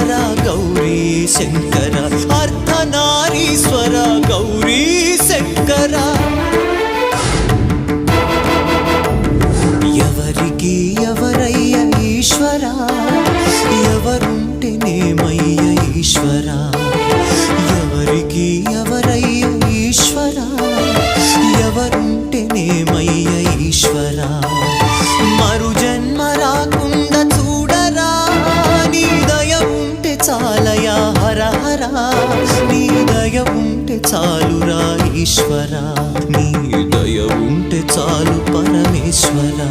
ఈశ్వర గౌరీ శంకర అర్ధనారీశ్వర గౌరీ శంకర ఎవరికి ఎవరయ్య ఈశ్వర ఎవరుంటేనేమయ్య ఈశ్వర ఎవరికి ఎవరయ్య ఈశ్వర ఎవరుంటేనేమయ్య ఈశ్వరా హర హర. నీ దయ ఉంటే చాలురా ఈశ్వర నీ దయ ఉంటే చాలు పరమేశ్వరా.